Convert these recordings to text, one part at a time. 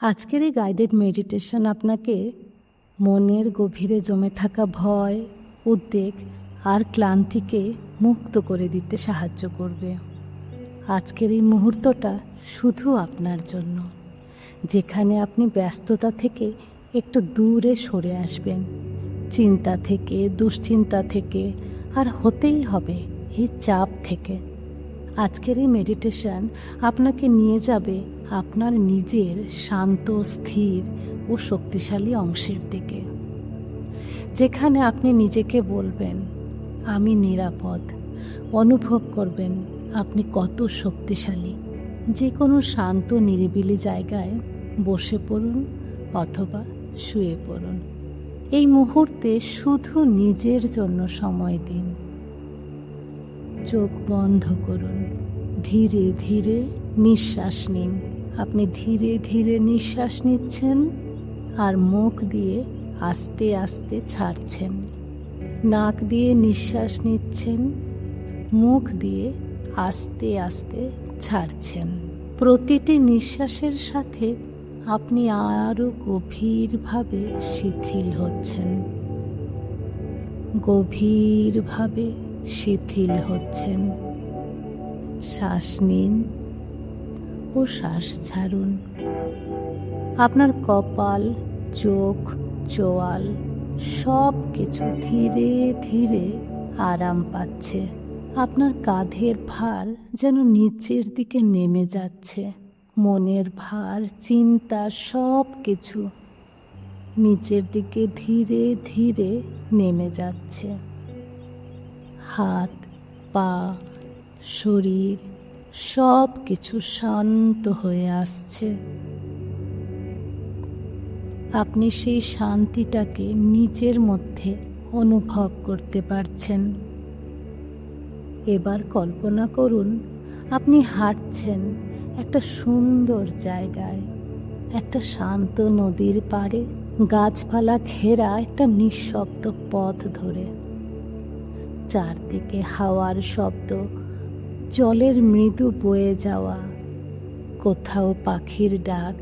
আজকের এই guided meditation আপনাকে মনের গভীরে জমে থাকা ভয়, উদ্বেগ আর ক্লান্তিকে মুক্ত করে দিতে সাহায্য করবে। আজকের এই মুহূর্তটা শুধু আপনার জন্য। যেখানে আপনি ব্যস্ততা থেকে একটু দূরে সরে আসবেন। চিন্তা থেকে, দুশ্চিন্তা থেকে, আর হতেই হবে এই চাপ থেকে। আজকের এই মেডিটেশন আপনাকে নিয়ে যাবে আপনার নিজের শান্ত, স্থির ও শক্তিশালী অংশের দিকে। যেখানে আপনি নিজেকে বলবেন, আমি নিরাপদ। অনুভব করবেন, আপনি কত শক্তিশালী। যে কোনো শান্ত, নিরিবিলি জায়গায় বসে পড়ুন অথবা শুয়ে পড়ুন। এই মুহূর্তে শুধু নিজের জন্য সময় দিন। চোখ বন্ধ করুন। ধীরে ধীরে নিঃশ্বাস নিন। আপনি ধীরে ধীরে নিঃশ্বাস নিচ্ছেন আর মুখ দিয়ে আস্তে আস্তে ছাড়ছেন। নাক দিয়ে নিঃশ্বাস নিচ্ছেন, মুখ দিয়ে আস্তে আস্তে ছাড়ছেন। প্রতিটি নিঃশ্বাসের সাথে আপনি আরও গভীরভাবে শিথিল হচ্ছেন। গভীরভাবে শিথিল হচ্ছেন। শ্বাস নিন ও শ্বাস ছাড়ুন। আপনার কপাল, চোখ, চোয়াল সব কিছু ধীরে ধীরে আরাম পাচ্ছে। আপনার কাঁধের ভার যেন নিচের দিকে নেমে যাচ্ছে। মনের ভার, চিন্তা সব কিছু নিচের দিকে ধীরে ধীরে নেমে যাচ্ছে। হাত, পা শরীর সব কিছু শান্ত হয়ে আসছে। আপনি সেই শান্তিটাকে নিজের মধ্যে অনুভব করতে পারছেন। এবার কল্পনা করুন, আপনি হাঁটছেন একটা সুন্দর জায়গায়, একটা শান্ত নদীর পাড়ে, গাছপালা ঘেরা একটা নিঃশব্দ পথ ধরে। চারদিকে হাওয়ার শব্দ জলের মৃদু বয়ে যাওয়া কোথাও পাখির ডাক।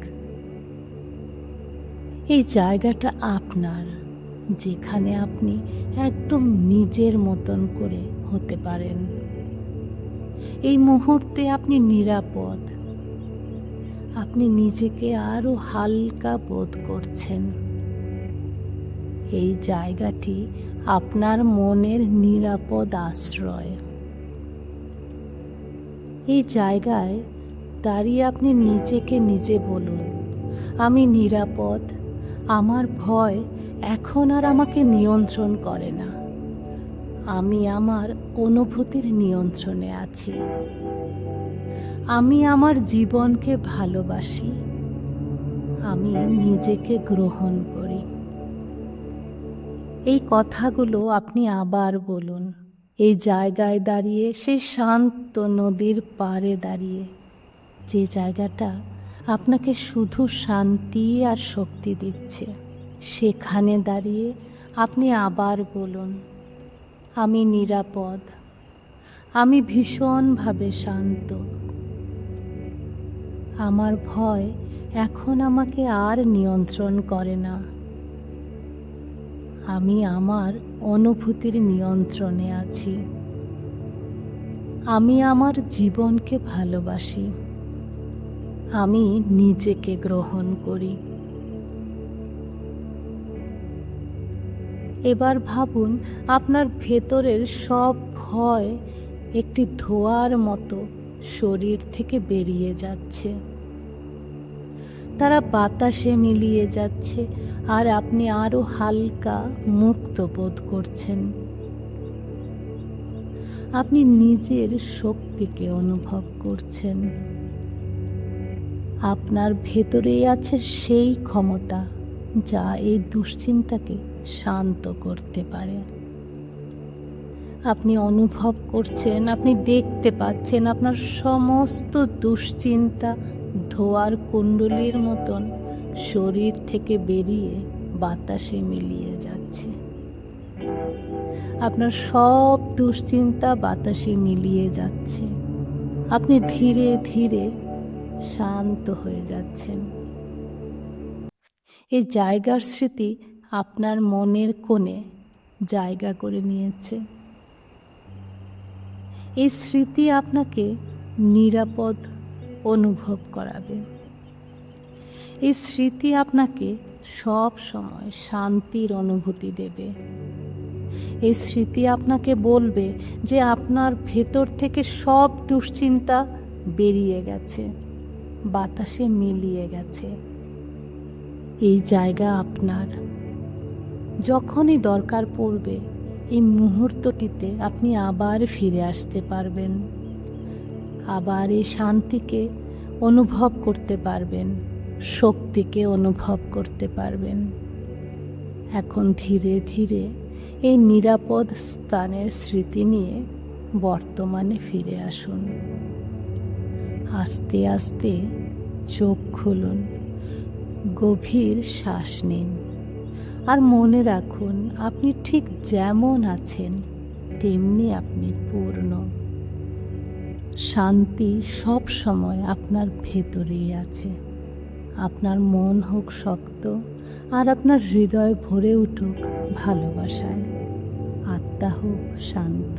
এই জায়গাটা আপনার, যেখানে আপনি একদম নিজের মতন করে হতে পারেন। এই মুহূর্তে আপনি নিরাপদ। আপনি নিজেকে আরও হালকা বোধ করছেন। এই জায়গাটি আপনার মনের নিরাপদ আশ্রয়। এই জায়গায় দাঁড়িয়ে আপনি নিজেকে নিজে বলুন, আমি নিরাপদ, আমার ভয় এখন আর আমাকে নিয়ন্ত্রণ করে না। আমি আমার অনুভূতির নিয়ন্ত্রণে আছি। আমি আমার জীবনকে ভালোবাসি। আমি নিজেকে গ্রহণ করি। এই কথাগুলো আপনি আবার বলুন। এই জায়গায় দাঁড়িয়ে সেই শান্ত নদীর পাড়ে দাঁড়িয়ে। যে জায়গাটা আপনাকে শুধু শান্তি আর শক্তি দিচ্ছে, সেখানে দাঁড়িয়ে আপনি আবার বলুন, আমি নিরাপদ, আমি ভীষণভাবে শান্ত। আমার ভয় এখন আমাকে আর নিয়ন্ত্রণ করে না। আমি আমার অনুভূতির নিয়ন্ত্রণে আছি। আমি আমার জীবনকে ভালোবাসি। আমি নিজেকে গ্রহণ করি। এবার ভাবুন, আপনার ভেতরের সব ভয় একটি ধোয়ার মতো শরীর থেকে বেরিয়ে যাচ্ছে। তারা বাতাসে মিলিয়ে যাচ্ছে। আর আপনি আরও হালকা মুক্ত বোধ করছেন। আপনি নিজের শক্তিকে অনুভব করছেন। আপনার ভেতরেই আছে সেই ক্ষমতা যা এই দুশ্চিন্তাকে শান্ত করতে পারে। আপনি অনুভব করছেন, আপনি দেখতে পাচ্ছেন আপনার সমস্ত দুশ্চিন্তা ধোয়ার কুণ্ডলির মতন। শরীর থেকে বেরিয়ে বাতাসে মিলিয়ে যাচ্ছে। আপনার সব দুশ্চিন্তা বাতাসে মিলিয়ে যাচ্ছে। আপনি ধীরে ধীরে শান্ত হয়ে যাচ্ছেন। এই জায়গার স্মৃতি আপনার মনের কোণে জায়গা করে নিয়েছে। এই স্মৃতি আপনাকে নিরাপদ অনুভব করাবে। এই স্মৃতি আপনাকে সব সময় শান্তির অনুভূতি দেবে। এই স্মৃতি আপনাকে বলবে যে আপনার ভেতর থেকে সব দুশ্চিন্তা বেরিয়ে গেছে, বাতাসে মিলিয়ে গেছে। এই জায়গা আপনার। যখনই দরকার পড়বে, এই মুহূর্তটিতে আপনি আবার ফিরে আসতে পারবেন। আবার এই শান্তিকে অনুভব করতে পারবেন। শক্তিকে অনুভব করতে পারবেন। এখন ধীরে ধীরে এই নিরাপদ স্থানের স্মৃতি নিয়ে বর্তমানে ফিরে আসুন। আস্তে আস্তে চোখ খুলুন, গভীর শ্বাস নিন আর মনে রাখুন, আপনি ঠিক যেমন আছেন, তেমনি আপনি পূর্ণ। শান্তি সব সময় আপনার ভেতরেই আছে। আপনার মন হোক শক্ত আর আপনার হৃদয় ভরে উঠুক ভালোবাসায়। আত্মা হোক শান্ত।